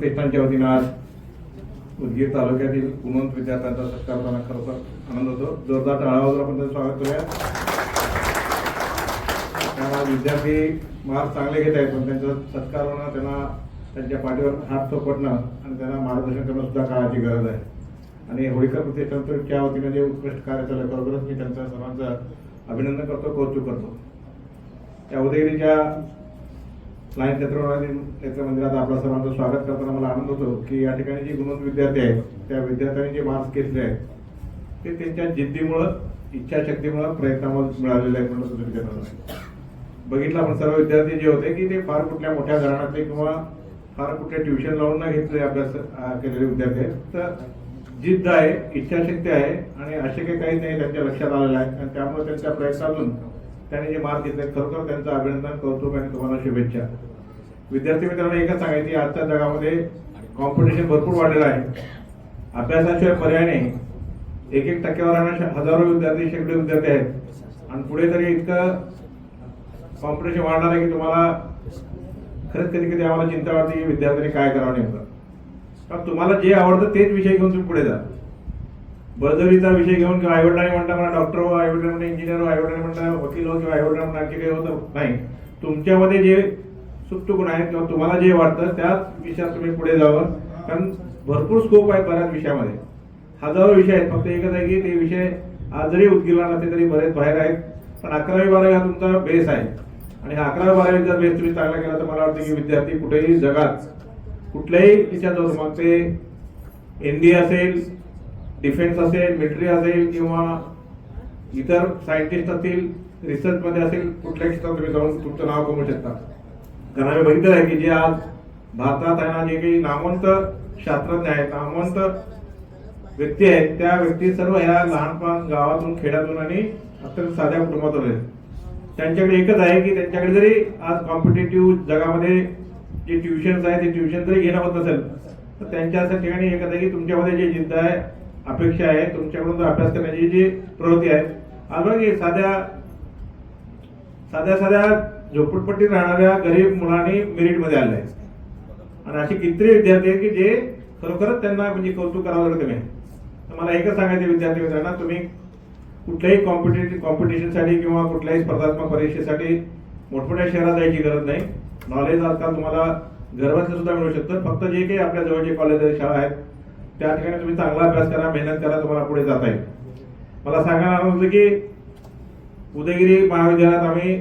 प्रतिष्ठानच्या वतीनं आज उदगीर तालुक्यातील गुणवंत विद्यार्थ्यांचा सत्कार करताना खरोखर आनंद होतो. जोरदार टाळावर आपण त्यांचं स्वागत करूया. त्यांना विद्यार्थी मार्क चांगले घेत आहेत पण त्यांचं सत्कार होणं त्यांना त्यांच्या पाठीवर हात थोपटणं आणि त्यांना मार्गदर्शन करणं सुद्धा काळाची गरज आहे. आणि होळीकर प्रतिष्ठानच्या वतीनं जे उत्कृष्ट कार्य चालू खरोखरच मी त्यांचं सर्वांचं अभिनंदन करतो कौतुक करतो. त्या उदयगिरीच्या लाईन नेत्रवादी नेत्र मंदिरात आपलं सर्वांचं स्वागत करताना मला आनंद होतो की या ठिकाणी जे गुणवंत विद्यार्थी आहेत त्या विद्यार्थ्यांनी जे मार्क्स घेतले आहेत ते त्यांच्या जिद्दीमुळं इच्छाशक्तीमुळं प्रयत्नामुळे मिळालेले आहेत म्हणून सूचित करणार बघितलं आपण सर्व विद्यार्थी जे होते की ते फार कुठल्या मोठ्या घराण्यातले किंवा फार कुठल्या ट्युशन लावून न घेतले अभ्यास केलेले विद्यार्थी आहेत. तर जिद्द आहे इच्छाशक्ती आहे आणि असे काही काही नाही त्यांच्या लक्षात आलेलं आहे. आणि त्यामुळे त्यांच्या प्रयत्नातून त्यांनी जे मार्क घेतले खरोखर त्यांचं अभिनंदन कौतुक आणि तुम्हाला शुभेच्छा. विद्यार्थी मित्रांनो एकच सांगायची आजच्या जगामध्ये कॉम्पिटिशन भरपूर वाढलेलं आहे. अभ्यासाशिवाय पर्याय नाही. एक एक टक्केवारांना हजारो विद्यार्थी शेकडो विद्यार्थी आहेत. आणि पुढे तरी इतकं कॉम्पिटिशन वाढणार आहे की तुम्हाला खरंच कधी कधी आम्हाला चिंता वाटते की विद्यार्थ्यांनी काय करावं नेमकं. कारण तुम्हाला जे आवडतं तेच विषय घेऊन तुम्ही पुढे जा. बळजबरीचा विषय घेऊन किंवा आईवडिलांनी म्हणता मला डॉक्टर हो आईवडिलांनी म्हणता इंजिनियर हो आईवडिलांनी म्हणता वकील हो किंवा आईवडिलांनी म्हणता आणखी काही होतं? नाही. तुमच्यामध्ये जे सुप्त गुण आहेत किंवा तुम्हाला जे वाटतं त्याच विषयात तुम्ही पुढे जावं. कारण भरपूर स्कोप आहे बऱ्याच विषयामध्ये. हजारो विषय आहेत. फक्त एकच आहे की ते विषय आज जरी उद्गिरला नसले तरी बरेच बाहेर आहेत. पण अकरावी बारावी हा तुमचा बेस आहे. आणि हा अकरावी बारावी जर बेस तुम्ही चांगला केला तर मला वाटतं की विद्यार्थी कुठेही जगात कुठल्याही विषयात जाऊ मग ते एनडीए असेल डिफेन्स असेल मिलिटरी असेल किंवा इतर सायंटिस्ट असतील रिसर्च मध्ये असेल कुठल्याही क्षेत्रात तुम्ही जाऊन तुमचं नाव कमवू शकता. कारण आम्ही बघितलं आहे की जे आज भारतात आहे ना जे काही नामवंत शास्त्रज्ञ आहेत नामवंत व्यक्ती आहेत त्या व्यक्ती सर्व ह्या लहानपण गावातून खेड्यातून आणि अत्यंत साध्या कुटुंबातून आहेत. त्यांच्याकडे एकच आहे की त्यांच्याकडे जरी आज कॉम्पिटेटिव्ह जगामध्ये जे ट्युशन्स आहे ते ट्युशन जरी घेणं होत नसेल तर त्यांच्या असं ठिकाणी एकच आहे की तुमच्यामध्ये जे जिद्द आहे अपेक्षा आहे तुमच्याकडून जो अभ्यास करण्याची जी प्रवृत्ती आहे आज की साध्या साध्या साध्या झोपडपट्टीत राहणाऱ्या गरीब मुलांनी मेरिटमध्ये आले आहेत आणि असे कितीतरी विद्यार्थी आहेत की जे खरोखरच त्यांना म्हणजे कौतुक करावं लागतं नाही तर मला एकच सांगायचं विद्यार्थी मित्रांना तुम्ही कुठल्याही कॉम्पिटेटिव्ह कॉम्पिटिशनसाठी किंवा कुठल्याही स्पर्धात्मक परीक्षेसाठी मोठमोठ्या शहरात जायची गरज नाही. नॉलेज आजकाल तुम्हाला घरबसल्या सुद्धा मिळू शकतं. फक्त जे काही आपल्या जवळचे कॉलेज आहेत शाळा आहेत त्या ठिकाणी तुम्ही चांगला अभ्यास करा मेहनत करा तुम्हाला पुढे जाता येईल. मला सांगायला होतं की उदयगिरी महाविद्यालयात आम्ही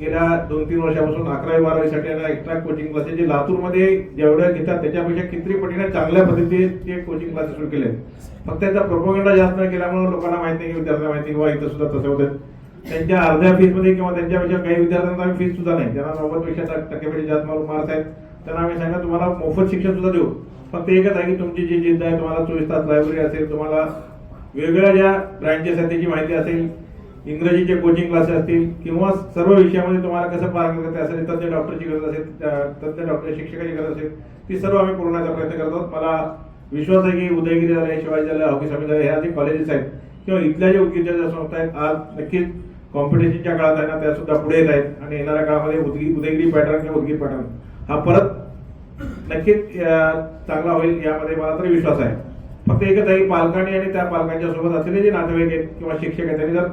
गेल्या दोन तीन वर्षापासून अकरावी बारावीसाठी एक्स्ट्रा कोचिंग क्लासेस जे लातूरमध्ये जेवढे घेतात त्याच्यापेक्षा किती पटीने चांगल्या पद्धतीने ते कोचिंग क्लासेस सुरू केले फक्त त्याचा प्रोपोगंडा जास्त न केल्यामुळे लोकांना माहिती नाही की विद्यार्थ्यांना माहिती किंवा इथं सुद्धा तसं होतं. त्यांच्या अर्ध्या फीसमध्ये किंवा त्यांच्यापेक्षा काही विद्यार्थ्यांना आम्ही फीस सुद्धा नाही. ज्यांना नव्वदपेक्षा टक्केपेक्षा जास्त मार्क्स आहेत त्यांना आम्ही सांगा तुम्हाला मोफत शिक्षण सुद्धा देऊ. फक्त एकच आहे की तुमची जी जिद्द आहे तुम्हाला चोवीस तास लायब्ररी असेल तुम्हाला वेगवेगळ्या ज्या ब्रँचेस आहेत त्याची माहिती असेल इंग्रजीचे कोचिंग क्लासेस असतील किंवा सर्व विषयामध्ये तुम्हाला कसं पारंगत करता असेल तज्ञ डॉक्टरची गरज असेल तज्ञ डॉक्टर शिक्षकाची गरज असेल ती सर्व आम्ही पुरवण्याचा प्रयत्न करतो. मला विश्वास आहे की उदयगिरी झाले शिवाजी झाले हॉकी समिती झाले ह्या जे कॉलेजेस आहेत किंवा इथल्या जे उद्योजक संस्था आहेत आज नक्कीच कॉम्पिटिशनच्या काळात आहे ना त्या सुद्धा पुढे येत आहेत. आणि येणाऱ्या काळामध्ये उदगी उदयगिरी पॅटर्न किंवा उदगीर पॅटर्न हा परत नक्कीच चांगला होईल यामध्ये मला तरी विश्वास आहे. फक्त एकच आहे पालकांनी आणि त्या पालकांच्या सोबत असलेले जे नातेवाईक आहेत किंवा शिक्षक आहेत त्यांनी जर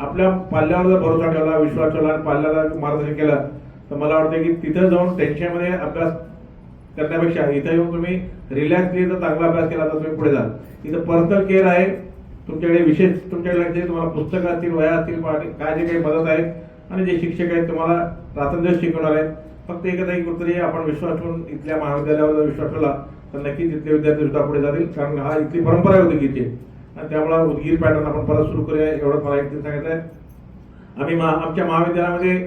आपल्या पाल्यावर जर भरोसा ठेवला विश्वास ठेवला आणि पाल्याला मार्गदर्शन केलं तर मला वाटतं की तिथं जाऊन टेन्शनमध्ये अभ्यास करण्यापेक्षा इथं येऊन तुम्ही रिलॅक्सली जर चांगला अभ्यास केला तर तुम्ही पुढे जाल. इथं पर्सनल केअर आहे. तुमच्याकडे विशेष तुमच्याकडे जे तुम्हाला पुस्तकं असतील वया असतील काय जे काही मदत आहे आणि जे शिक्षक आहेत तुम्हाला रात्रंदिवस शिकवणार आहेत. फक्त एकदा एक की आपण विश्वास ठेवून इथल्या महाविद्यालयावर जर विश्वास ठेवला तर नक्की तिथले विद्यार्थी सुद्धा पुढे जातील कारण हा इथली परंपरा आहे उदगीरची आणि त्यामुळे उदगीर पॅटर्न आपण परत सुरू करूया एवढं मला एक सांगितलं आहे आम्ही महा आमच्या महाविद्यालयामध्ये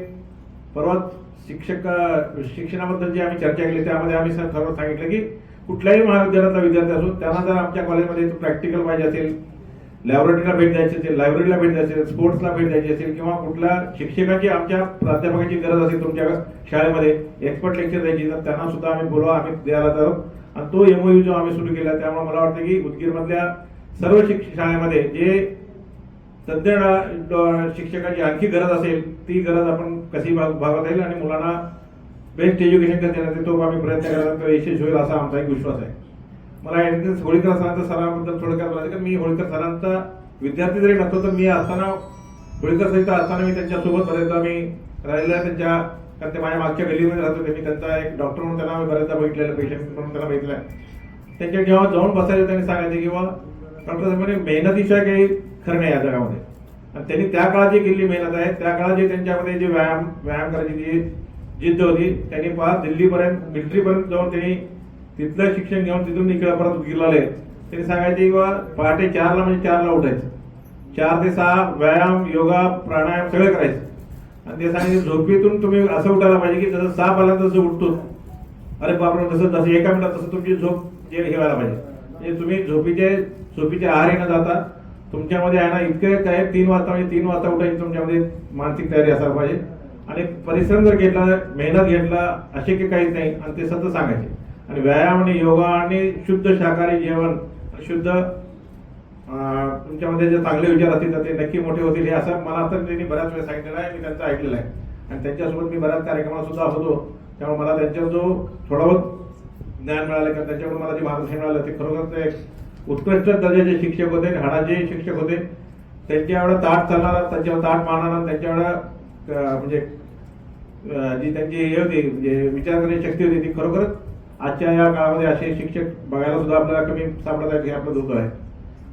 परवाच शिक्षक शिक्षणाबद्दल जी आम्ही चर्चा केली त्यामध्ये आम्ही सर सर्व सांगितलं की कुठल्याही महाविद्यालयातला विद्यार्थी असो त्यांना जर आमच्या कॉलेजमध्ये प्रॅक्टिकल पाहिजे असेल लायब्ररीला भेट द्यायची असेल लायब्ररीला भेट द्यायची असेल स्पोर्ट्सला भेट द्यायची असेल किंवा कुठल्या शिक्षकाची आमच्या प्राध्यापकाची गरज असेल तुमच्या शाळेमध्ये एक्सपर्ट लेक्चर द्यायची तर त्यांना सुद्धा आम्ही बोलवा आम्ही द्यायला तर आणि तो एमओयू जो आम्ही सुरू केला त्यामुळे मला वाटतं की उदगीरमधल्या सर्व शिक्षण शाळेमध्ये जे तज्ञ शिक्षकाची आणखी गरज असेल ती गरज आपण कशी भाग- भागवता येईल आणि मुलांना बेस्ट एज्युकेशन कसं देण्याचा तो आम्ही प्रयत्न केला तर यशस्वी होईल असा आमचा एक विश्वास आहे. मला यांनी होळीकर सरांचा सरांबद्दल थोडक्यात बोलायचं की मी होळीकर सरांचा विद्यार्थी जरी नसतो तर मी असताना होळीकर सहित असताना मी त्यांच्यासोबत बरेचदा मी राहिलेला आहे त्यांच्या कारण ते माझ्या मागच्या गलीमध्ये राहतो त्यांनी त्यांचा एक डॉक्टर म्हणून त्यांना मी बऱ्याचदा बघितलेलं पेशंट म्हणून त्यांना बघितलं त्यांच्या जेव्हा जाऊन बसायचं त्यांनी सांगायचे किंवा डॉक्टर साहेब म्हणे मेहनतीशिवाय काही खरं नाही या जगामध्ये. आणि त्यांनी त्या काळात जी केलेली मेहनत आहे त्या काळात जी त्यांच्यामध्ये जी व्यायाम व्यायाम करायची जी जिद्द होती त्यांनी पहा दिल्लीपर्यंत मिलिटरीपर्यंत जाऊन त्यांनी तिथलं शिक्षण घेऊन तिथून इकडे परत गेलेले त्यांनी सांगायचे किंवा पहाटे चारला म्हणजे चारला उठायचं. चार ते सहा व्यायाम योगा प्राणायाम सगळं करायचं. आणि ते सांगायचे झोपेतून तुम्ही असं उठायला पाहिजे की जसं सहा पाला तसं उठतो. अरे बापरे तसं तसं एका मिनिटात तसं तुमची झोप जे हे व्हायला पाहिजे. म्हणजे तुम्ही झोपीचे झोपीचे आहार न जाता तुमच्यामध्ये आहे ना इतके काय तीन वाजता म्हणजे तीन वाजता उठायची तुमच्यामध्ये मानसिक तयारी असायला पाहिजे. आणि परिश्रम जर घेतला मेहनत घेतला असे की काहीच नाही. आणि ते सतत सांगायचे. आणि व्यायाम आणि योगा आणि शुद्ध शाकाहारी जेवण शुद्ध तुमच्यामध्ये जे चांगले विचार असतील तर ते नक्की मोठे होतील हे असं मला तर त्यांनी बऱ्याच वेळ सांगितलेलं आहे मी त्यांचं ऐकलेलं आहे. आणि त्यांच्यासोबत मी बऱ्याच कार्यक्रमात सुद्धा होतो. त्यामुळे मला त्यांच्यावर जो थोडा बहुत ज्ञान मिळालं किंवा त्यांच्याकडून मला जे मार्गदर्शन मिळालं ते खरोखर ते उत्कृष्ट दर्जाचे शिक्षक होते आणि हाडाचे शिक्षक होते. त्यांच्या एवढं ताट चालणारा त्यांच्यावर ताट मारणारा त्यांच्या एवढं म्हणजे जी त्यांची हे होती म्हणजे विचार करण्याची शक्ती होती ती खरोखरच आजच्या या काळामध्ये असे शिक्षक बघायला सुद्धा आपल्याला कमी सापडत आहेत हे आपलं दुःख आहे.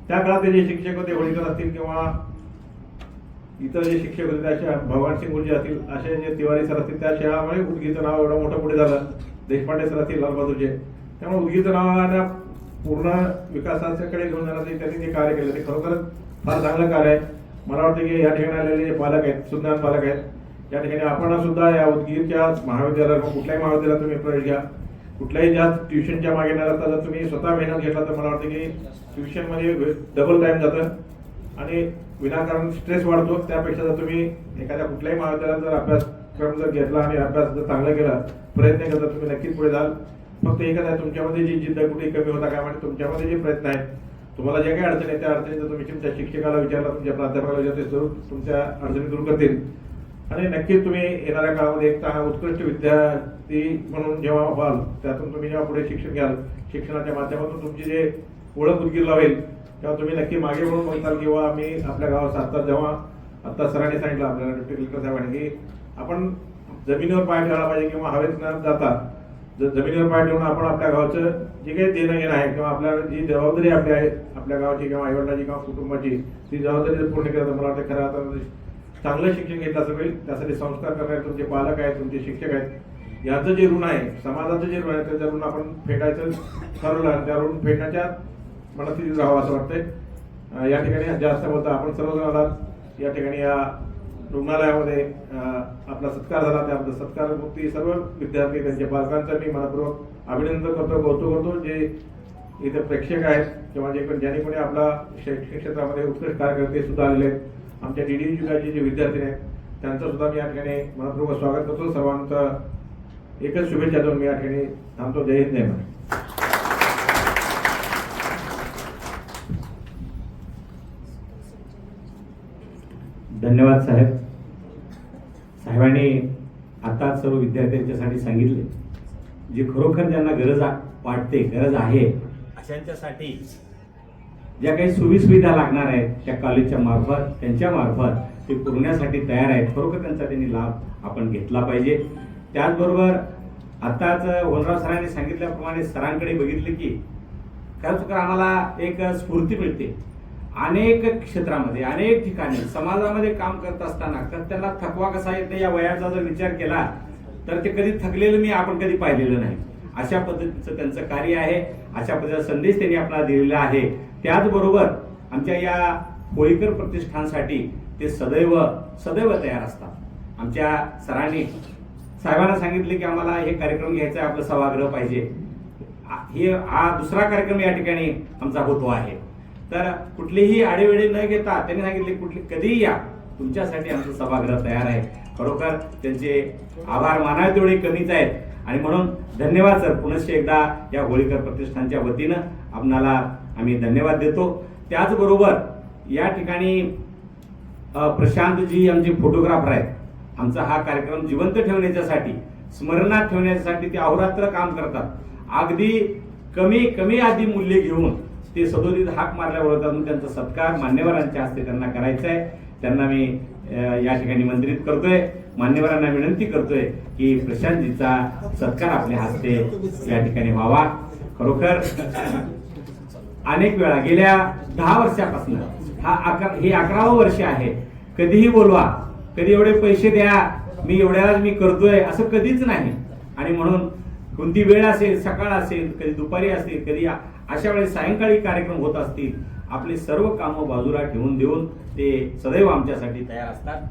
त्या काळात ते जे शिक्षक होते होळीकर असतील किंवा इतर जे शिक्षक होते त्या अशा भगवान सिंग गुरुजी असतील असे जे तिवारी सर असतील त्या शाळामुळे उदगीचं नाव एवढं मोठं पुढे झालं. देशपांडे सर असतील लालबहादूरचे. त्यामुळे उदगीचं नावाला पूर्ण विकासाच्याकडे घेऊन जाण्यासाठी त्यांनी जे कार्य केलं ते खरोखरच फार चांगलं कार्य आहे. मला वाटतं की या ठिकाणी आलेले जे पालक आहेत सुज्ञान पालक आहेत या ठिकाणी आपण सुद्धा या उदगीरच्या महाविद्यालयात कुठल्याही महाविद्यालयात तुम्ही प्रवेश घ्या. कुठल्याही जास्त ट्युशनच्या मागे न लागता जर तुम्ही स्वतः मेहनत घेतला तर मला वाटतं की ट्युशनमध्ये डबल टाइम जातं आणि विनाकारण स्ट्रेस वाढतो. त्यापेक्षा जर तुम्ही एखाद्या कुठल्याही महाविद्यालयात जर अभ्यासक्रम जर घेतला आणि अभ्यास जर चांगला केला प्रयत्न केला तर तुम्ही नक्कीच पुढे जाल. फक्त एकच आहे तुमच्यामध्ये जी जिद्द कुठे कमी होता काय म्हणजे तुमच्यामध्ये जे प्रयत्न आहेत तुम्हाला ज्या काही अडचणी आहेत त्या अडचणी जर तुम्ही तुमच्या शिक्षकाला विचारला तुमच्या प्राध्यापकाला विचारते जरूर तुमच्या अडचणी दूर करतील. आणि नक्कीच तुम्ही येणाऱ्या काळामध्ये एक चांगला उत्कृष्ट विद्यार्थी म्हणून जेव्हा व्हाल त्यातून तुम्ही जेव्हा पुढे शिक्षण घ्याल शिक्षणाच्या माध्यमातून तुमची जे ओळख उदगीरला होईल तेव्हा तुम्ही नक्की मागे म्हणून म्हणताल किंवा आम्ही आपल्या गावात आता जेव्हा आता सरांनी सांगितलं आपल्याला डिप्टी कलेक्टर साहेबांनी की आपण जमिनीवर पाय ठेवायला पाहिजे किंवा हवेत न जाता जर जमिनीवर पाय ठेवून आपण आपल्या गावचं जे काही देणं घेणं आहे किंवा आपल्या जी जबाबदारी आपली आहे आपल्या गावाची किंवा आईवडिलांची किंवा कुटुंबाची ती जबाबदारी जर पूर्ण केलं तर मला वाटतं खरं आता चांगलं शिक्षण घेतलं असं होईल त्यासाठी संस्कार करणारे तुमचे पालक आहेत तुमचे शिक्षक आहेत. यांचं जे ऋण आहे समाजाचं जे ऋण आहे त्याचं ऋण आपण फेडायचं ठरवलं आणि त्या ऋण फेडण्याच्या मनस्थितीत राहावं असं वाटतंय. या ठिकाणी जास्त बोलता आपण सर्वजण आलात. या ठिकाणी या रुग्णालयामध्ये आपला सत्कार झाला. त्याबद्दल सत्कार मुक्ती सर्व विद्यार्थी त्यांच्या पालकांचं मी मनपूर्वक अभिनंदन करतो कौतुक करतो. जे इथे प्रेक्षक आहेत किंवा जे ज्यांनी कोणी आपला शैक्षणिक क्षेत्रामध्ये उत्कृष्ट कार्य करते सुद्धा आलेले आहेत. आमच्या डी डी युगाचे जे विद्यार्थी आहेत त्यांचं सुद्धा मी या ठिकाणी मनपूर्वक स्वागत करतो. सर्वांचं एकच शुभेच्छा देऊन मी या ठिकाणी थांबतो. जय हिंद जय धन्यवाद साहेब. साहेबांनी आता सर्व विद्यार्थ्यांच्यासाठी सांगितले. जे खरोखर ज्यांना गरज वाटते गरज आहे अशांच्यासाठी ज्या काही सोयीसुविधा लागणार आहेत त्या कॉलेजच्या मार्फत त्यांच्या मार्फत ते पुरवण्यासाठी तयार आहेत. खरोखर त्यांचा त्यांनी लाभ आपण घेतला पाहिजे. त्याचबरोबर आताच वनराव सरांनी सांगितल्याप्रमाणे सरांकडे बघितले की खरंच तर आम्हाला एक स्फूर्ती मिळते. अनेक क्षेत्रामध्ये अनेक ठिकाणी समाजामध्ये काम करत असताना तर त्यांना थकवा कसा येत नाही या वयाचा जर विचार केला तर ते कधी थकलेलं मी आपण कधी पाहिलेलं नाही. अशा पद्धतीचं त्यांचं कार्य आहे अशा पद्धतीचा संदेश त्यांनी आपल्याला दिलेला आहे. त्याचबरोबर आमच्या या होळीकर प्रतिष्ठानसाठी ते सदैव सदैव तयार असतात. आमच्या सरांनी साहेबांना सांगितले की आम्हाला हे कार्यक्रम घ्यायचा आहे, आपलं सभागृह पाहिजे. हे हा दुसरा कार्यक्रम या ठिकाणी आमचा होतो आहे. तर कुठलीही आडेवेडे न घेता त्यांनी सांगितले कुठली कधीही या तुमच्यासाठी आमचं सभागृह तयार आहे. खरोखर त्यांचे आभार मानावे तेवढे कमीच आहेत. आणि म्हणून धन्यवाद सर. पुनश्च एकदा या होळीकर प्रतिष्ठानच्या वतीनं आपणाला आम्ही धन्यवाद देतो. त्याचबरोबर या ठिकाणी प्रशांतजी आमचे फोटोग्राफर आहेत. आमचा हा कार्यक्रम जिवंत ठेवण्याच्यासाठी स्मरणात ठेवण्यासाठी ते अहोरात्र काम करतात. अगदी कमी कमी आधी मूल्य घेऊन ते सदोदित हाक मारल्याबरोबर त्यांचा सत्कार मान्यवरांच्या हस्ते त्यांना करायचा आहे. त्यांना मी या ठिकाणी निमंत्रित करतोय. मान्यवरांना विनंती करतोय की प्रशांतजीचा सत्कार आपल्या हस्ते या ठिकाणी व्हावा. खरोखर अनेक वेळा गेल्या दहा वर्षापासून हा अकरा हे अकरावं वर्ष आहे. कधीही बोलवा. कधी एवढे पैसे द्या. मी एवढ्यालाच मी करतोय असं कधीच नाही. आणि म्हणून कोणती वेळ असेल सकाळ असेल कधी दुपारी असेल कधी अशा वेळेस सायंकाळी कार्यक्रम होत असतील आपले सर्व कामं बाजूला ठेवून देऊन ते सदैव आमच्यासाठी तयार असतात.